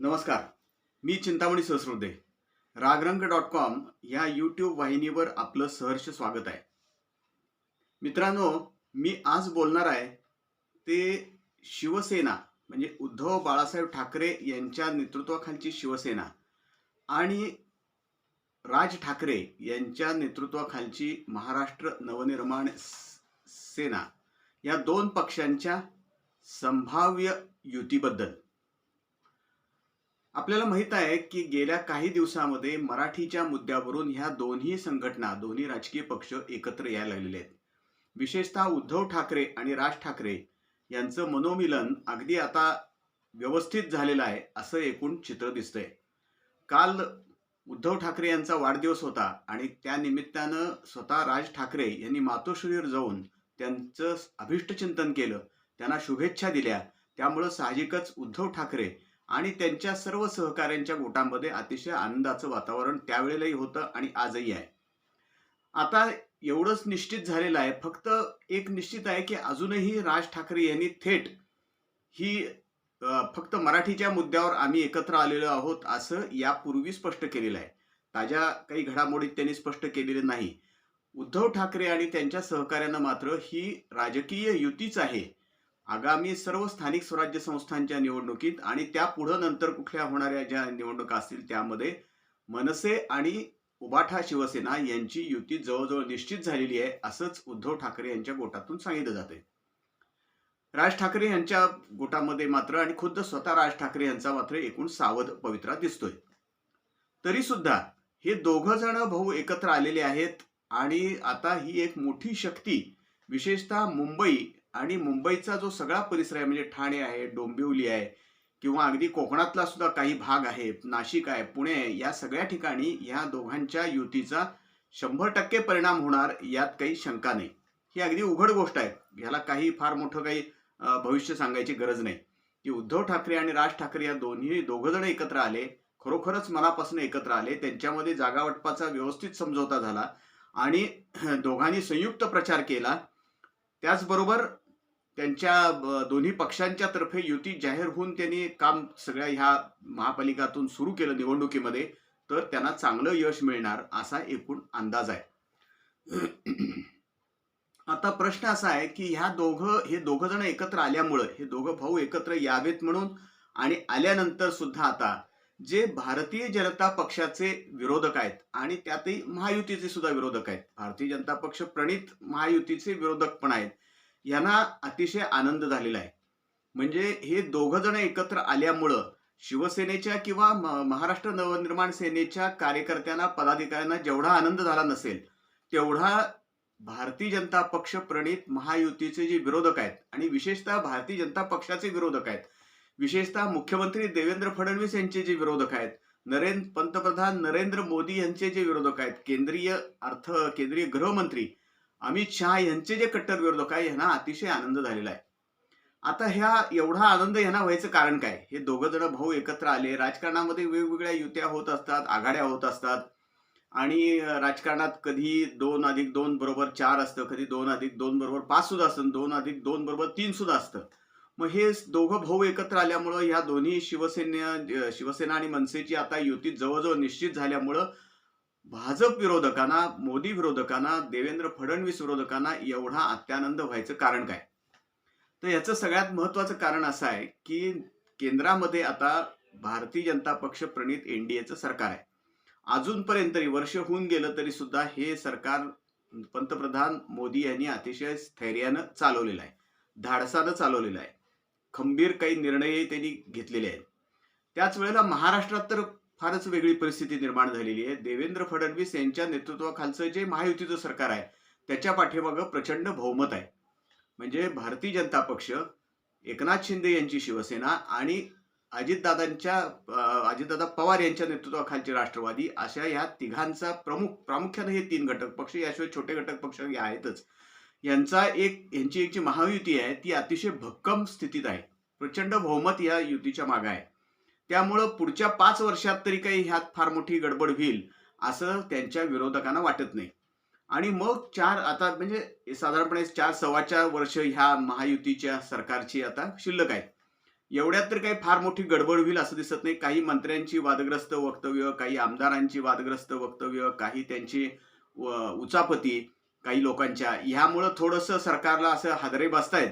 नमस्कार. मी Chintamani Sahasrode Ragrang dot com या यूट्यूब वाहिनीवर आपलं सहर्ष स्वागत आहे. मित्रांनो मी आज बोलणार आहे ते शिवसेना म्हणजे उद्धव बाळासाहेब ठाकरे यांच्या नेतृत्वाखालची शिवसेना आणि राज ठाकरे यांच्या नेतृत्वाखालची महाराष्ट्र नवनिर्माण स- सेना या दोन पक्षांच्या संभाव्य युतीबद्दल. आपल्याला माहीत आहे की गेल्या काही दिवसामध्ये मराठीच्या मुद्द्यावरून ह्या दोन्ही संघटना दोन्ही राजकीय पक्ष एकत्र यायला लागलेले आहेत. विशेषतः उद्धव ठाकरे आणि राज ठाकरे यांचं मनोमिलन अगदी आता व्यवस्थित झालेलं आहे असं एकूण चित्र दिसतंय. काल उद्धव ठाकरे यांचा वाढदिवस होता आणि त्या निमित्तानं स्वतः राज ठाकरे यांनी मातोश्रीवर जाऊन त्यांचं अभिष्टचिंतन केलं. त्यांना शुभेच्छा दिल्या. त्यामुळं साहजिकच उद्धव ठाकरे आणि त्यांच्या सर्व सहकाऱ्यांच्या गोटांमध्ये अतिशय आनंदाचं वातावरण त्यावेळेलाही होतं आणि आजही आहे. आता एवढंच निश्चित झालेलं आहे. फक्त एक निश्चित आहे की अजूनही राज ठाकरे यांनी थेट ही फक्त मराठीच्या मुद्द्यावर आम्ही एकत्र आलेलो आहोत असं यापूर्वी स्पष्ट केलेलं आहे. ताज्या काही घडामोडीत त्यांनी स्पष्ट केलेलं नाही. उद्धव ठाकरे आणि त्यांच्या सहकाऱ्यांना मात्र ही राजकीय युतीच आहे. आगामी सर्व स्थानिक स्वराज्य संस्थांच्या निवडणुकीत आणि त्या पुढं नंतर कुठल्या होणाऱ्या ज्या निवडणुका असतील त्यामध्ये मनसे आणि उबाठा शिवसेना यांची युती जवळजवळ निश्चित झालेली आहे असंच उद्धव ठाकरे यांच्या गोटातून सांगितलं जाते राज ठाकरे यांच्या गोटामध्ये मात्र आणि खुद्द स्वतः राज ठाकरे यांचा मात्र एकूण सावध पवित्रा दिसतोय. तरी सुद्धा हे दोघ जण भाऊ एकत्र आलेले आहेत आणि आता ही एक मोठी शक्ती विशेषतः मुंबई आणि मुंबईचा जो सगळा परिसर आहे म्हणजे ठाणे आहे डोंबिवली आहे किंवा अगदी कोकणातला सुद्धा काही भाग आहे नाशिक आहे पुणे आहे या सगळ्या ठिकाणी ह्या दोघांच्या युतीचा शंभर टक्के परिणाम होणार यात काही शंका नाही. ही अगदी उघड गोष्ट आहे. ह्याला काही फार मोठं काही भविष्य सांगायची गरज नाही. की उद्धव ठाकरे आणि राज ठाकरे या दोन्ही दोघंजण एकत्र आले खरोखरच मनापासून एकत्र आले त्यांच्यामध्ये जागा वाटपाचा व्यवस्थित समझोता झाला आणि दोघांनी संयुक्त प्रचार केला. त्याचबरोबर त्यांच्या दोन्ही पक्षांच्या तर्फे युती जाहीर होऊन त्यांनी काम सगळ्या ह्या महापालिकातून सुरू केलं निवडणुकीमध्ये तर त्यांना चांगलं यश मिळणार असा एकूण अंदाज आहे. आता प्रश्न असा आहे की ह्या दोघं हे दोघं जण एकत्र आल्यामुळं हे दोघं भाऊ एकत्र यावेत म्हणून आणि आल्यानंतर सुद्धा आता जे भारतीय जनता पक्षाचे विरोधक आहेत आणि त्यातही महायुतीचे सुद्धा विरोधक आहेत. भारतीय जनता पक्ष प्रणित महायुतीचे विरोधक पण आहेत. यांना अतिशय आनंद झालेला आहे. म्हणजे हे दोघं जण एकत्र आल्यामुळं शिवसेनेच्या किंवा म- महाराष्ट्र नवनिर्माण सेनेच्या कार्यकर्त्यांना पदाधिकाऱ्यांना जेवढा आनंद झाला नसेल तेवढा भारतीय जनता पक्ष प्रणित महायुतीचे जे विरोधक आहेत आणि विशेषतः भारतीय जनता पक्षाचे विरोधक आहेत विशेषतः मुख्यमंत्री देवेंद्र फडणवीस यांचे जे विरोधक आहेत नरेंद्र पंतप्रधान नरेंद्र मोदी यांचे जे विरोधक आहेत केंद्रीय अर्थ केंद्रीय गृहमंत्री अमित शहा यांचे जे कट्टर विरोधक आहे यांना अतिशय आनंद झालेला आहे. आता ह्या एवढा आनंद यांना व्हायचं कारण काय? हे दोघं जण भाऊ एकत्र आले राजकारणामध्ये वेगवेगळ्या युत्या होत असतात आघाड्या होत असतात. आणि राजकारणात कधी दोन अधिक दोन बरोबर चार असतं कधी दोन अधिक दोन बरोबर पाच सुद्धा असतं दोन अधिक दोन बरोबर तीन सुद्धा असतं. मग हे दोघं भाऊ एकत्र आल्यामुळं ह्या दोन्ही शिवसेने शिवसेना आणि मनसेची आता युती जवळजवळ निश्चित झाल्यामुळं भाजप विरोधकांना मोदी विरोधकांना देवेंद्र फडणवीस विरोधकांना एवढा अत्यानंद व्हायचं कारण काय? तर याचं सगळ्यात महत्वाचं कारण असं आहे की केंद्रामध्ये आता भारतीय जनता पक्ष प्रणित एनडीएचं सरकार आहे. अजूनपर्यंत तरी वर्ष होऊन गेलं तरी सुद्धा हे सरकार पंतप्रधान मोदी यांनी अतिशय स्थैर्यानं चालवलेलं आहे. धाडसानं चालवलेलं आहे. खंबीर काही निर्णयही त्यांनी घेतलेले आहेत. त्याच वेळेला महाराष्ट्रात तर फारच वेगळी परिस्थिती निर्माण झालेली आहे. देवेंद्र फडणवीस यांच्या नेतृत्वाखालचं जे महायुतीचं सरकार आहे त्याच्या पाठीमागं प्रचंड बहुमत आहे. म्हणजे भारतीय जनता पक्ष एकनाथ शिंदे यांची शिवसेना आणि अजितदादांच्या अजितदादा पवार यांच्या नेतृत्वाखालची राष्ट्रवादी अशा या तिघांचा प्रमुख प्रामुख्याने हे तीन घटक पक्ष याशिवाय छोटे घटक पक्ष हे आहेतच. यांचा एक यांची एक जी महायुती आहे ती अतिशय भक्कम स्थितीत आहे. प्रचंड बहुमत या युतीच्या मागे आहे. त्यामुळं पुढच्या पाच वर्षात तरी काही ह्यात फार मोठी गडबड होईल असं त्यांच्या विरोधकांना वाटत नाही. आणि मग चार आता म्हणजे साधारणपणे चार सव्वा चार वर्ष ह्या महायुतीच्या सरकारची आता शिल्लक आहे. एवढ्यात तर काही फार मोठी गडबड होईल असं दिसत नाही. काही मंत्र्यांची वादग्रस्त वक्तव्य काही आमदारांची वादग्रस्त वक्तव्य काही त्यांची उचापती काही लोकांच्या. ह्यामुळं थोडंसं सरकारला असं हादरे बसतायत.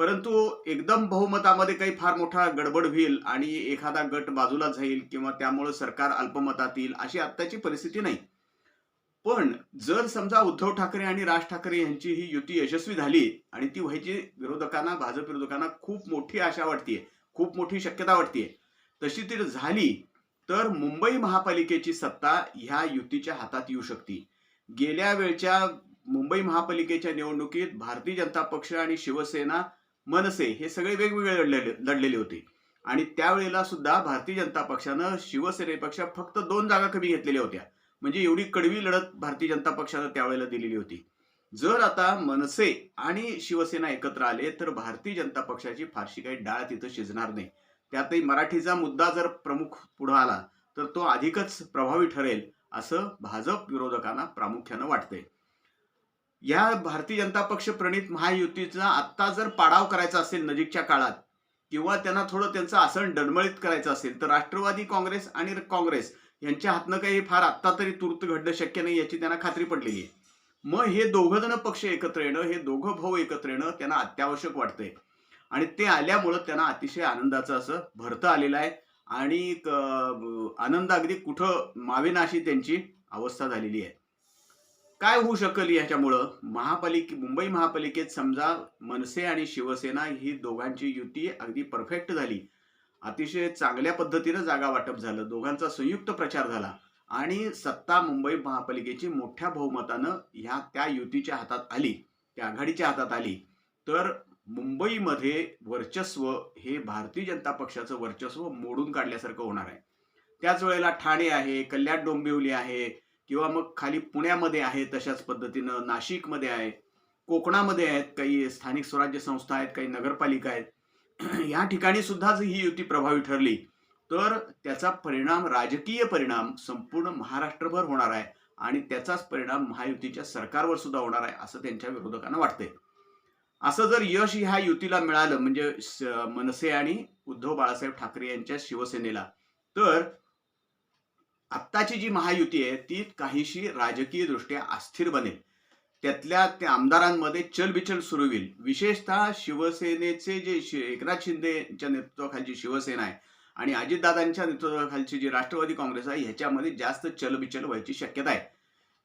परंतु एकदम बहुमतामध्ये काही फार मोठा गडबड होईल आणि एखादा गट बाजूला जाईल किंवा त्यामुळं सरकार अल्पमतात येईल अशी आत्ताची परिस्थिती नाही. पण जर समजा उद्धव ठाकरे आणि राज ठाकरे यांची ही युती यशस्वी झाली आणि ती व्हायची विरोधकांना भाजप विरोधकांना खूप मोठी आशा वाटतेय खूप मोठी शक्यता वाटतेय. तशी ती झाली तर मुंबई महापालिकेची सत्ता ह्या युतीच्या हातात येऊ शकते. गेल्या वेळच्या मुंबई महापालिकेच्या निवडणुकीत भारतीय जनता पक्ष आणि शिवसेना मनसे हे सगळे वेगवेगळे लढलेले लढलेले होते. आणि त्यावेळेला सुद्धा भारतीय जनता पक्षानं शिवसेनेपेक्षा फक्त दोन जागा कमी घेतलेल्या होत्या. म्हणजे एवढी कडवी लढत भारतीय जनता पक्षानं त्यावेळेला दिलेली होती. जर आता मनसे आणि शिवसेना एकत्र आले तर भारतीय जनता पक्षाची फारशी काही डाळ तिथं शिजणार नाही. त्यातही मराठीचा मुद्दा जर प्रमुख पुढे आला तर तो अधिकच प्रभावी ठरेल असं भाजप विरोधकांना प्रामुख्यानं वाटतंय. या भारतीय जनता पक्ष प्रणित महायुतीचा आत्ता जर पाडाव करायचा असेल नजीकच्या काळात किंवा त्यांना थोडं त्यांचं आसन डळमळीत करायचं असेल तर राष्ट्रवादी काँग्रेस आणि काँग्रेस यांच्या हातनं काही फार आत्ता तरी तूर्त घडणं शक्य नाही याची त्यांना खात्री पडलेली आहे. मग हे दोघं जण पक्ष एकत्र येणं हे दोघं भाऊ एकत्र येणं त्यांना अत्यावश्यक वाटतंय. आणि ते आल्यामुळं त्यांना अतिशय आनंदाचं असं भरतं आलेलं आहे. आणि आनंद अगदी कुठं मावेना अशी त्यांची अवस्था झालेली आहे. काय होऊ शकेल याच्यामुळं? महापालिके मुंबई महापालिकेत समजा मनसे आणि शिवसेना ही दोघांची युती अगदी परफेक्ट झाली. अतिशय चांगल्या पद्धतीनं जागा वाटप झालं. दोघांचा संयुक्त प्रचार झाला. आणि सत्ता मुंबई महापालिकेची मोठ्या बहुमतानं ह्या त्या युतीच्या हातात आली. त्या आघाडीच्या हातात आली. तर मुंबईमध्ये वर्चस्व हे भारतीय जनता पक्षाचं वर्चस्व मोडून काढल्यासारखं होणार आहे. त्याच वेळेला ठाणे आहे कल्याण डोंबिवली आहे किंवा मग खाली पुण्यामध्ये आहे तशाच पद्धतीनं नाशिकमध्ये आहे कोकणामध्ये आहेत काही स्थानिक स्वराज्य संस्था आहेत काही नगरपालिका आहेत. या ठिकाणी सुद्धा जर ही युती प्रभावी ठरली तर त्याचा परिणाम राजकीय परिणाम संपूर्ण महाराष्ट्रभर होणार आहे आणि त्याचाच परिणाम महायुतीच्या सरकारवर सुद्धा होणार आहे असं त्यांच्या विरोधकांना वाटतंय. असं जर यश ह्या युतीला मिळालं म्हणजे मनसे आणि उद्धव बाळासाहेब ठाकरे यांच्या शिवसेनेला तर आत्ताची जी महायुती आहे ती काहीशी राजकीय दृष्ट्या अस्थिर बनेल. त्यातल्या त्या आमदारांमध्ये चलबिचल सुरू होईल. विशेषतः शिवसेनेचे जे शि- एकनाथ शिंदेच्या नेतृत्वाखालची शिवसेना आहे आणि अजितदादांच्या नेतृत्वाखालची जी राष्ट्रवादी काँग्रेस आहे ह्याच्यामध्ये जास्त चलबिचल व्हायची शक्यता आहे.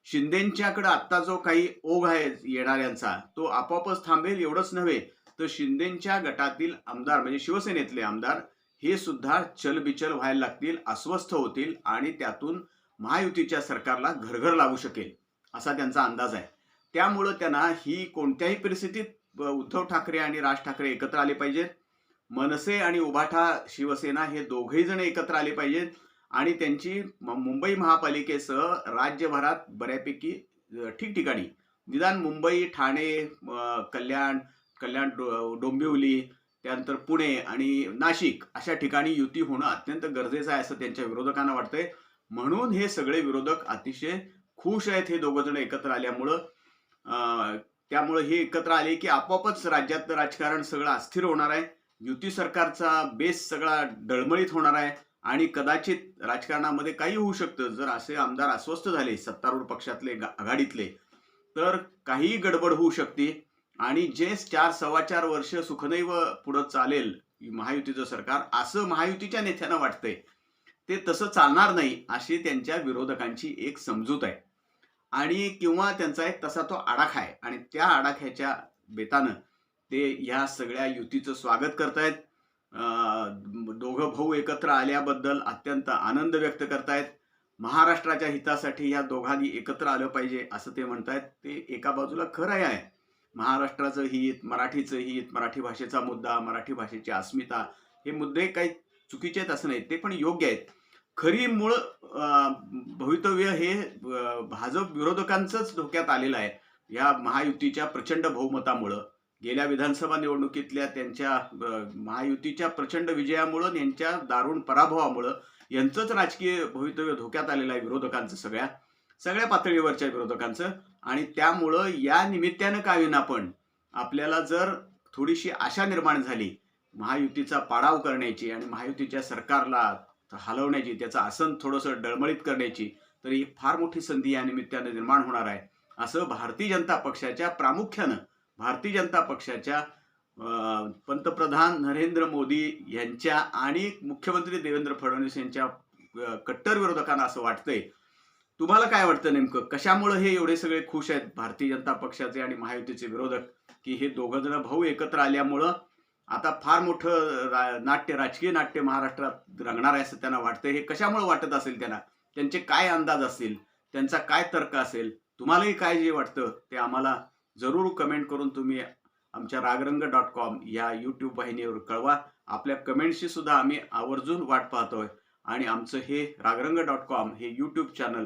शिंदेच्याकडे आत्ता जो काही ओघ आहे येणाऱ्यांचा तो आपोआपच थांबेल. एवढंच नव्हे तर शिंदेच्या गटातील आमदार म्हणजे शिवसेनेतले आमदार हे सुद्धा चलबिचल व्हायला लागतील अस्वस्थ होतील आणि त्यातून महायुतीच्या सरकारला घरघर लागू शकेल असा त्यांचा अंदाज आहे. त्यामुळं त्यांना ही कोणत्याही परिस्थितीत उद्धव ठाकरे आणि राज ठाकरे एकत्र आले पाहिजेत. मनसे आणि उभाठा शिवसेना हे दोघेही जण एकत्र आले पाहिजेत आणि त्यांची मुंबई महापालिकेसह राज्यभरात बऱ्यापैकी ठिकठिकाणी निदान मुंबई ठाणे कल्याण कल्याण डो- डोंबिवली त्यानंतर पुणे आणि नाशिक अशा ठिकाणी युती होणं अत्यंत गरजेचं आहे असं त्यांच्या विरोधकांना वाटतंय. म्हणून हे सगळे विरोधक अतिशय खुश आहेत हे दोघं जण एकत्र आल्यामुळं. त्यामुळे त्यामुळं हे एकत्र आले की आपोआपच राज्यातलं राजकारण सगळं अस्थिर होणार आहे. युती सरकारचा बेस सगळा डळमळीत होणार आहे आणि कदाचित राजकारणामध्ये काही होऊ शकतं. जर असे आमदार अस्वस्थ झाले सत्तारूढ पक्षातले आघाडीतले तर काही गडबड होऊ शकते. आणि जे चार सव्वा चार वर्ष सुखदैव पुढं चालेल महायुतीचं सरकार असं महायुतीच्या नेत्यांना वाटतंय. ते तसं चालणार नाही अशी त्यांच्या विरोधकांची एक समजूत आहे. आणि किंवा त्यांचा एक तसा तो आडाखा आहे. आणि त्या आडाख्याच्या बेतानं ते या सगळ्या युतीचं स्वागत करतायत. दोघं भाऊ एकत्र आल्याबद्दल अत्यंत आनंद व्यक्त करतायत. महाराष्ट्राच्या हितासाठी या दोघांनी एकत्र आलं पाहिजे असं ते म्हणतायत. ते एका बाजूला खरं आहे. महाराष्ट्राचं हित मराठीचं हित मराठी भाषेचा मुद्दा मराठी भाषेची अस्मिता हे मुद्दे काही चुकीचे आहेत असं नाही. ते पण योग्य आहेत. खरी मूळ भवितव्य हे भाजप विरोधकांचंच धोक्यात आलेलं आहे. या महायुतीच्या प्रचंड बहुमतामुळं. गेल्या विधानसभा निवडणुकीतल्या त्यांच्या महायुतीच्या प्रचंड विजयामुळं यांच्या दारुण पराभवामुळं यांचंच राजकीय भवितव्य धोक्यात आलेलं आहे विरोधकांचं सगळ्या सगळ्या पातळीवरच्या विरोधकांचं. आणि त्यामुळं या निमित्तानं का होईना पण आपल्याला जर थोडीशी आशा निर्माण झाली महायुतीचा पाडाव करण्याची आणि महायुतीच्या सरकारला हलवण्याची त्याचं आसन थोडंसं डळमळीत करण्याची तर ही फार मोठी संधी या निमित्तानं निर्माण होणार आहे. असं भारतीय जनता पक्षाच्या प्रामुख्यानं भारतीय जनता पक्षाच्या पंतप्रधान नरेंद्र मोदी यांच्या आणि मुख्यमंत्री देवेंद्र फडणवीस यांच्या कट्टर विरोधकांना असं वाटतंय तुम्हाला काय वाटतं नेमकं? कशामुळे हे एवढे सगळे खुश आहेत भारतीय जनता पक्षाचे आणि महायुतीचे विरोधक? की हे दोघं जण भाऊ एकत्र आल्यामुळं आता फार मोठं रा- नाट्य राजकीय नाट्य महाराष्ट्रात रंगणार आहे असं त्यांना वाटतं हे कशामुळे वाटत असेल त्यांना? त्यांचे काय अंदाज असतील त्यांचा काय तर्क असेल? तुम्हालाही काय जे वाटतं ते आम्हाला जरूर कमेंट करून तुम्ही आमच्या रागरंग डॉट कॉम या यूट्यूब वाहिनीवर कळवा. आपल्या कमेंटशी सुद्धा आम्ही आवर्जून वाट पाहतोय. आणि आमचं हे रागरंग डॉट कॉम हे यूट्यूब चॅनल